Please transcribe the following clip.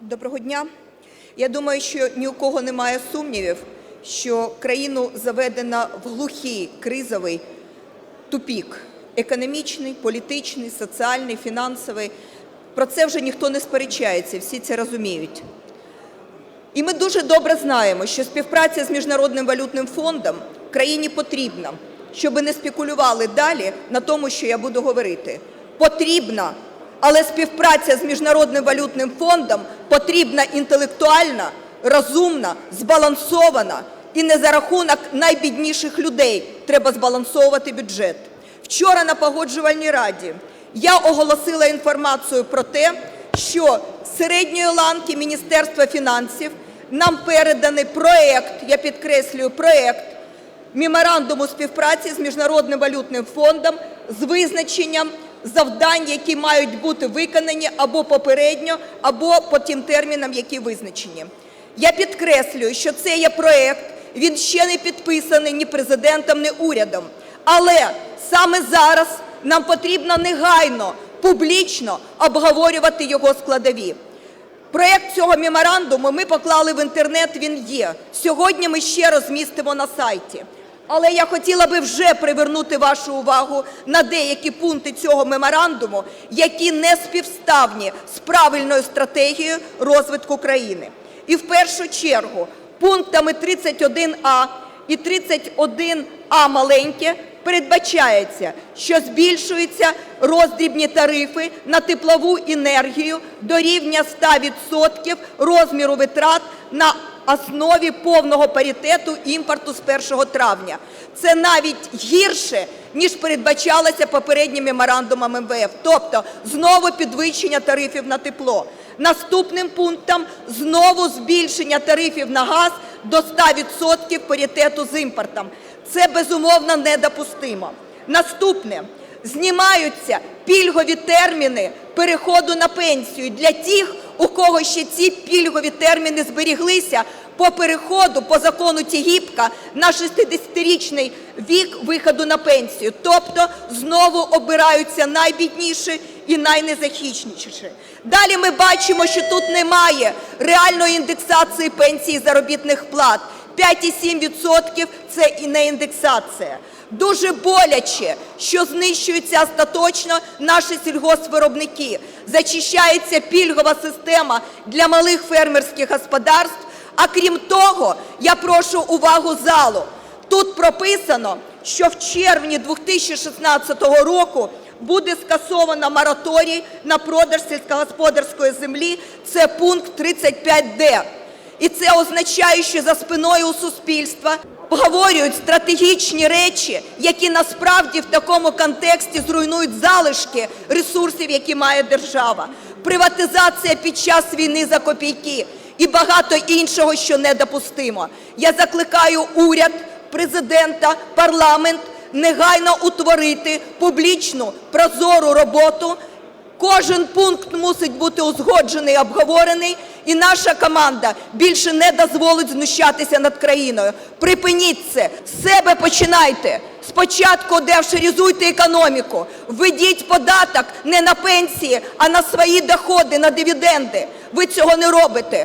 Доброго дня. Я думаю, що ні у кого немає сумнівів, що країну заведено в глухий кризовий тупік економічний, політичний, соціальний, фінансовий. Про це вже ніхто не сперечається, всі це розуміють. І ми дуже добре знаємо, що співпраця з Міжнародним валютним фондом країні потрібна, щоб не спекулювали далі на тому, що я буду говорити. Потрібна, але співпраця з Міжнародним валютним фондом потрібна інтелектуальна, розумна, збалансована і не за рахунок найбідніших людей треба збалансовувати бюджет. Вчора на погоджувальній раді я оголосила інформацію про те, що середньої ланки Міністерства фінансів нам переданий проект, я підкреслюю, проект меморандуму співпраці з Міжнародним валютним фондом з визначенням завдань, які мають бути виконані або попередньо, або по тим термінам, які визначені. Я підкреслюю, що це є проект, він ще не підписаний ні президентом, ні урядом. Але саме зараз нам потрібно негайно, публічно обговорювати його складові. Проєкт цього меморандуму ми поклали в інтернет, він є. Сьогодні ми ще розмістимо на сайті. Але я хотіла би вже привернути вашу увагу на деякі пункти цього меморандуму, які не співставні з правильною стратегією розвитку країни. І в першу чергу пунктами 31а і 31а маленьке передбачається, що збільшуються роздрібні тарифи на теплову енергію до рівня 100% розміру витрат на основі повного паритету імпорту з 1 травня. Це навіть гірше, ніж передбачалося попереднім меморандумом МВФ. Тобто знову підвищення тарифів на тепло. Наступним пунктом знову збільшення тарифів на газ до 100% паритету з імпортом. Це безумовно недопустимо. Наступне. Знімаються пільгові терміни переходу на пенсію для тих, кого ще ці пільгові терміни зберіглися по переходу по закону Тігіпка на 60-річний вік виходу на пенсію. Тобто знову обираються найбідніші і найнезахищеніші. Далі ми бачимо, що тут немає реальної індексації пенсій і заробітних плат. 5,7% – це і не індексація. Дуже боляче, що знищуються остаточно наші сільгоспвиробники, зачищається пільгова система для малих фермерських господарств. А крім того, я прошу увагу залу. Тут прописано, що в червні 2016 року буде скасовано мораторій на продаж сільськогосподарської землі. Це пункт 35Д. І це означає, що за спиною у суспільства обговорюють стратегічні речі, які насправді в такому контексті зруйнують залишки ресурсів, які має держава. Приватизація під час війни за копійки і багато іншого, що недопустимо. Я закликаю уряд, президента, парламент негайно утворити публічну прозору роботу. Кожен пункт мусить бути узгоджений, обговорений, і наша команда більше не дозволить знущатися над країною. Припиніть це, з себе починайте. Спочатку деофшоризуйте економіку, введіть податок не на пенсії, а на свої доходи, на дивіденди. Ви цього не робите.